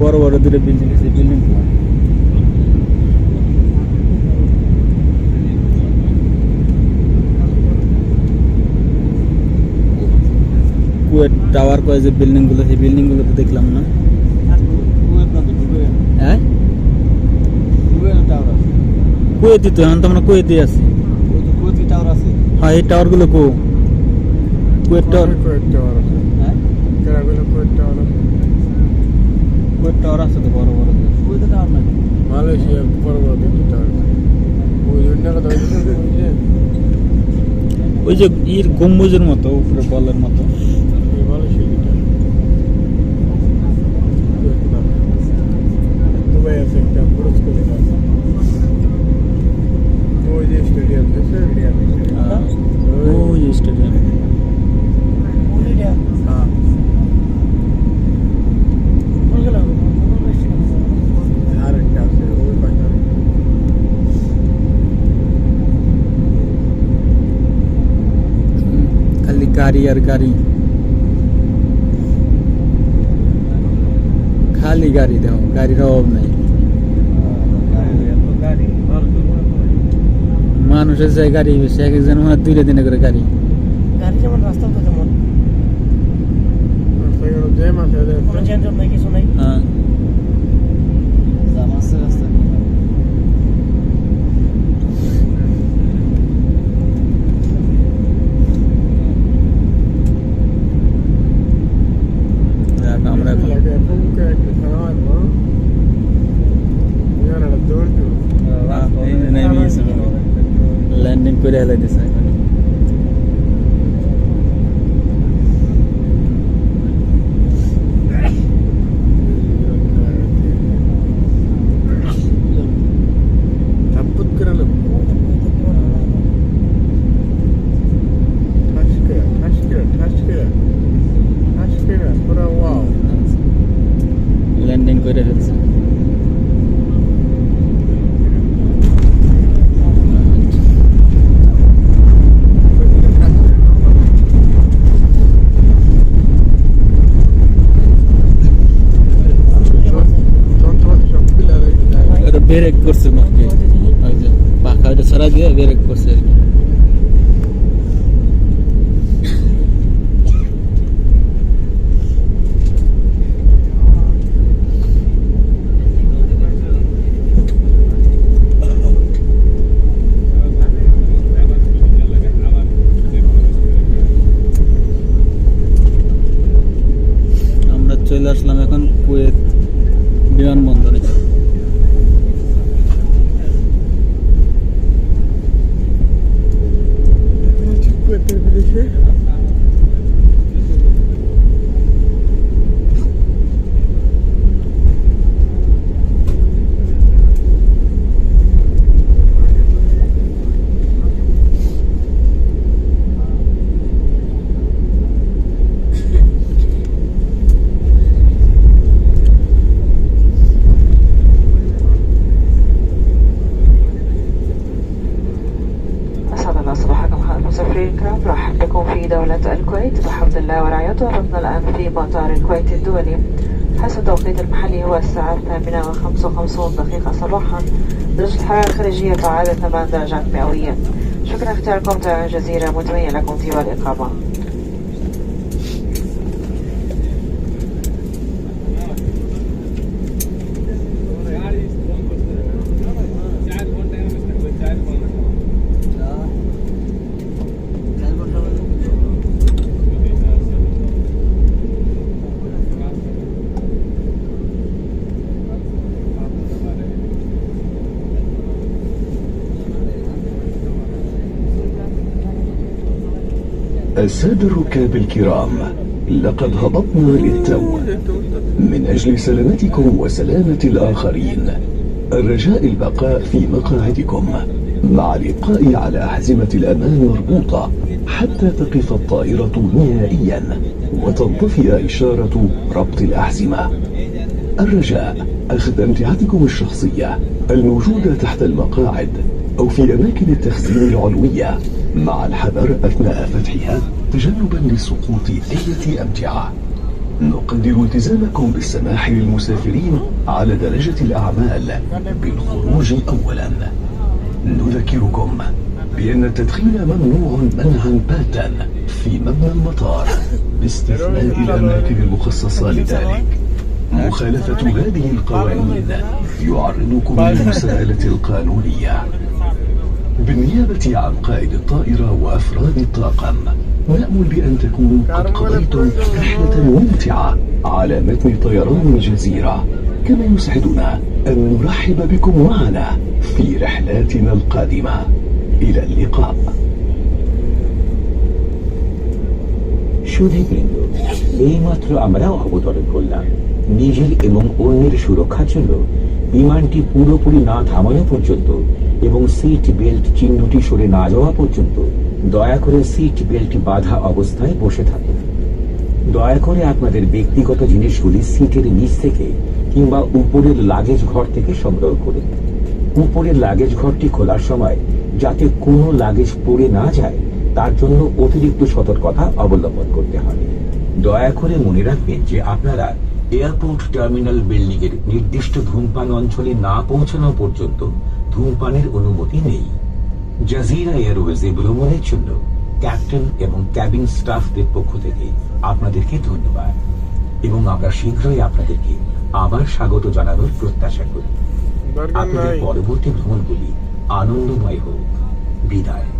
বড় বড় দূরে বিল্ডিং আছে বিল্ডিং কুয়েট টাওয়ার কয়ে যে বিল্ডিংগুলো সেই বিল্ডিংগুলো তো দেখলাম না। হ্যাঁ? কুয়েতি তো এখন তো আমরা কুয়েতি আছি। হ্যাঁ এই টাওয়ারগুলো কো কুয়েট টাওয়ার হ্যাঁ কুয়েট টাওয়ার আছে তো বড় বড় মালয়েশিয়া পরবর্তী ওই জন্য কথা ওই যে ইর গম্বুজের মতো উপরে বলের মতো দুবাই আছে একটা বুরুজ খলিফা ওই যে স্টেডিয়াম আছে রিয়াদ আহ, ওই স্টেডিয়াম হ্যাঁ আর একটা আছে ওই পাশে আরেকটা। খালি গাড়ি আর গাড়ি। খালি গাড়ি দাও গাড়ির অভাব নাই। মানুষের যে গাড়ি বেশি এক একজন মনে হয় দুইটা দিনে করে গাড়ি। গাড়ি যেমন রাস্তা তো যেমন রাস্তাঘাট করে হেলাই দিছে এখন ব্রেক করছে নাকি ওই যে পাখা দিয়ে ব্রেক করছে আর কি। চলে আসলাম এখন কুয়েত বিমানবন্দরে। kuvvetleri birleşir. الله ورعايته وصلنا الآن في مطار الكويت الدولي. حيث التوقيت المحلي هو الساعة الثامنة وخمسة وخمسون دقيقة صباحا. درجة الحرارة الخارجية تعادل ثمان درجات مئوية شكرا اختياركم طيران الجزيرة متمنى لكم طيب الإقامة السادة الركاب الكرام لقد هبطنا للتو. من أجل سلامتكم وسلامة الآخرين. الرجاء البقاء في مقاعدكم. مع الإبقاء على أحزمة الأمان مربوطة حتى تقف الطائرة نهائيا. وتنطفئ إشارة ربط الأحزمة. الرجاء أخذ أمتعتكم الشخصية. الموجودة تحت المقاعد أو في أماكن التخزين العلوية. مع الحذر أثناء فتحها. تجنبا لسقوط أي أمتعة نقدر التزامكم بالسماح للمسافرين على درجة الأعمال بالخروج أولا. نذكركم بأن التدخين ممنوع منعا باتا في مبنى المطار باستثناء الأماكن المخصصة لذلك. مخالفة هذه القوانين يعرضكم للمساءلة القانونية. بالنيابة عن قائد الطائرة وأفراد الطاقم نأمل بأن تكونوا قد قضيتم رحلة ممتعة على متن طيران الجزيرة كما يسعدنا أن نرحب بكم معنا في رحلاتنا القادمة إلى اللقاء সুধীবৃন্দ এইমাত্র আমরা অবতরণ করলাম নিজের এবং অন্যের সুরক্ষার জন্য বিমানটি পুরোপুরি না থামানো পর্যন্ত এবং সিট বেল্ট চিহ্নটি সরে না যাওয়া পর্যন্ত দয়া করে সিট বেল্ট বাঁধা অবস্থায় বসে থাকুন। দয়া করে আপনাদের ব্যক্তিগত জিনিসগুলি সিটের নিচ থেকে কিংবা উপরের লাগেজ ঘর থেকে সংগ্রহ করুন। উপরের লাগেজ ঘরটি খোলার সময় যাতে কোনো লাগেজ পড়ে না যায়, তার জন্য অতিরিক্ত সতর্কতা অবলম্বন করতে হবে। দয়া করে মনে রাখবেন যে আপনারা এয়ারপোর্ট টার্মিনাল বিল্ডিং এর নির্দিষ্ট ধূমপান অঞ্চলে না পৌঁছানো পর্যন্ত ধূমপানের অনুমতি নেই। জাজিরা এয়ারওয়েজে ভ্রমণের জন্য ক্যাপ্টেন এবং ক্যাবিন স্টাফদের পক্ষ থেকে আপনাদেরকে ধন্যবাদ এবং আমরা শীঘ্রই আপনাদেরকে আবার স্বাগত জানানোর প্রত্যাশা করি। আপনাদের পরবর্তী ভ্রমণগুলি আনন্দময় হোক। বিদায়।